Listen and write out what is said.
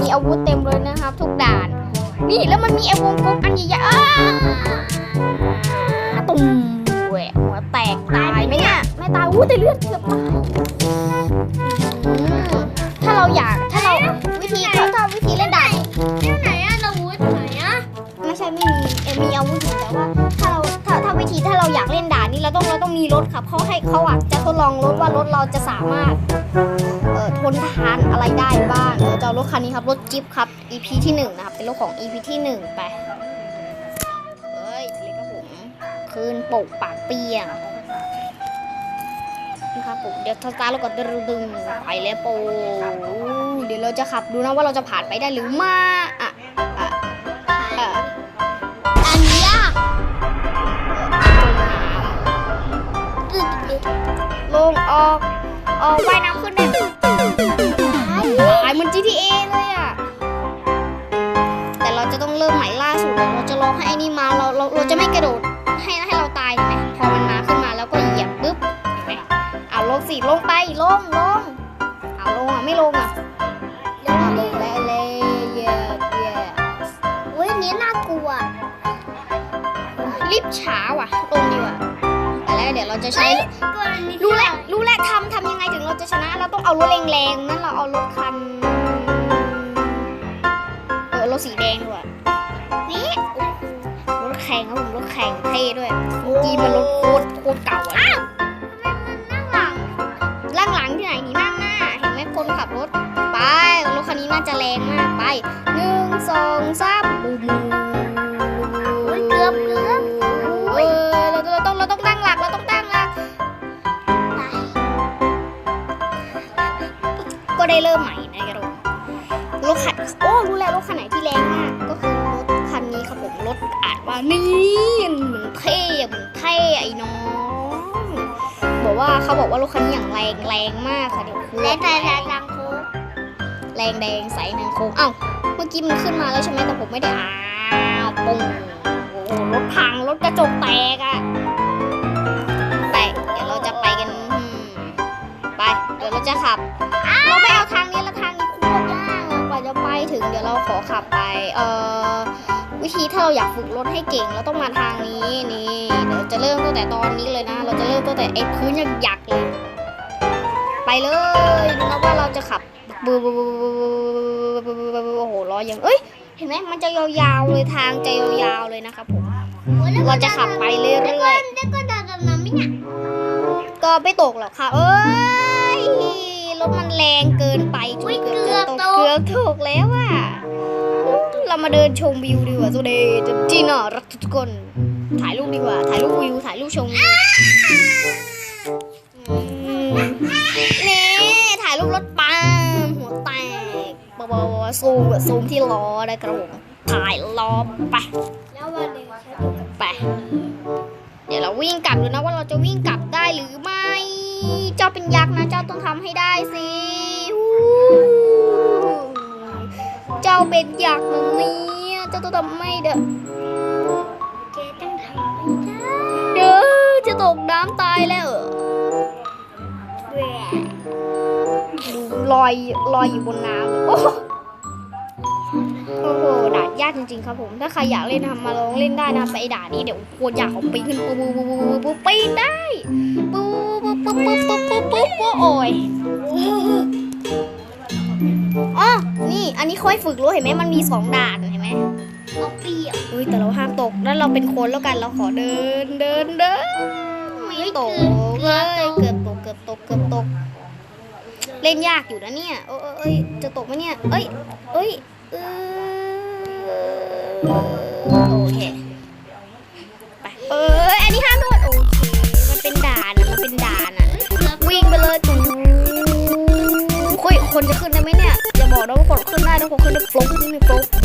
มีอาวุธเต็มเลยนะครับ ทุกด่าน นี่แล้วมันมีไอ้วงกลมอันใหญ่ๆอ้าตุ่มแหวะหัวแตกตายไหมเนี่ยไม่ตายอู้แต่เลือดเกือบตายอืมถ้าเราอยากถ้าเราวิธีถ้าถ้าวิธีเล่นด่านที่ไหนอะอาวุธไหนอะไม่ใช่ไม่มีเอ่อมีอาวุธอยู่แต่ว่าถ้าเราถ้าถ้าวิธีถ้าเราอยากเล่นด่านนี้เราต้องเราต้องมีรถครับเขาให้เขาอะจะทดลองรถว่ารถเราจะสามารถ เอ่อทนทานอะไรได้บ้างเดี๋ยวจะรถคันนี้ครับ รถจิ๊บครับ EP ที่หนึ่งนะครับ เป็นรถของ EP ที่หนึ่งไป เฮ้ยเล็กครับผมคืนปกปากเปียงนะครับผมเดี๋ยวสตาร์ทรถก่อนดึงดึงไปแล้วโปเดี๋ยวเราจะขับดูนะว่าเราจะผ่านไปได้หรือไม่อะอะอะอันนี้ยากลงออก ออกว่ายน้ำขึ้นเนี่ยตายเหมือน GTA เลยอะ แต่เราจะต้องเริ่มใหม่ล่าสุดเลยเราจะรอให้ไอ้นี่มาเราเราเราจะไม่กระโดดให้ให้เราตายเห็นไหมพอมันมาขึ้นมาแล้วก็เหยียบปุ๊บเห็นไหมเอาลงสิลงไปลงลงเอาลงอะไม่ลงอะเอาลงแล้วเลยเหยียบเหยียบเว้ยอันนี้น่ากลัวรีบช้าว่ะลงดีกว่า แต่แล้วเดี๋ยวเราจะใช้กรณีรู้แล้วรู้แล้วทำทำยังไงถึงเราจะชนะ เราต้องเอารถแรงๆนั่นเราเอารถคันเออรถสีแดงด้วยนี่รถแข่งครับผมรถแข่งเท่ด้วยเมื่อกี้มันรถโคตรโคตรเก่าอะนั่งหลังล่างหลังที่ไหนนี่นั่งหน้า เห็นไหมคนขับรถ ไปรถคันนี้น่าจะแรงมากไปหนึ่งสองสามบูม ได้เริ่มใหม่นะครับรถคันโอ้รู้แล้วรถคันไหนที่แรงมากก็คือรถคันนี้ครับผมรถอานว่านี่เหมือนเท่เหมือนเท่ไอ้น้องบอกว่าเขาบอกว่ารถคันนี้อย่างแรงแรงมากค่ะเดี๋ยวคือและแต่แต่ทางโค้งแรงแดงใสหนังโค้งเอ้าเมื่อกี้มันขึ้นมาแล้วใช่ไหมแต่ผมไม่ได้อ้าวปุ้งโอ้รถพังรถกระจกแตกอะไปเดี๋ยวเราจะไปกันไปเดี๋ยวเราจะขับ ขับไป เอ่อ วิธีถ้าเราอยากฝึกรถให้เก่งเราต้องมาทางนี้นี่เดี๋ยวจะเริ่มตั้งแต่ตอนนี้เลยนะ เราจะเริ่มตั้งแต่ไอ้พื้นหยักเลยไปเลยดูนะว่าเราจะขับบูบูบูบูบูบูบูโอ้โหล้อยังเอ้ยเห็นไหมมันจะยาวๆเลยทางจะยาวๆเลยนะครับผมเราจะขับไปเรื่อยแล้วก็ดาดน้ำไม่เนี่ยๆก็ไม่ตกหรอกค่ะ เอ้ยรถมันแรงเกินไปจนเกือบจะตกเกือบตกแล้วอะ เรามาเดินชมวิวดีกว่าสุดเดชจีน่ารักทุกคน ถ่ายรูปดีกว่า ถ่ายรูปวิว ถ่ายรูปชมนี่ถ่ายรูปรถปังหัวแตกบอบอซูมซูมที่ล้อได้กระผมถ่ายล้อไปแล้ววันนึงไป เดี๋ยวเราวิ่งกลับดูนะว่าเราจะวิ่งกลับ เป็นอยากมึงเนี่ยเจ้าตัวทำไม่เด้อแกต้องทำไม่ได้เด้อจะตกน้ำตายแล้วดูลอยลอยอยู่บนน้ำโอ้โหด่านยากจริงๆครับผม ถ้าใครอยากเล่นทำมาลองเล่นได้นะไปด่านี้เดี๋ยวควรอยากเอาปีนขึ้นปุ๊บปุ๊บปุ๊บปุ๊บปีนได้ปุ๊บปุ๊บปุ๊บปุ๊บปุ๊บปุ๊บโอ้ย ค่อยฝึกรู้เห็นไหมมันมีสองด่านเห็นไหมเอาเปรียบเฮ้ยแต่เราห้ามตกแล้วเราเป็นคนแล้วกันเราขอเดินเดินเดินไม่ตกเลยเกือบตกเกือบตกเกือบตก เล่นยากอยู่นะเนี่ยเอยเอ้ยจะตกไหมเนี่ยเอ้ยเอ้ยเออโอเค I don't want to flow in the boat.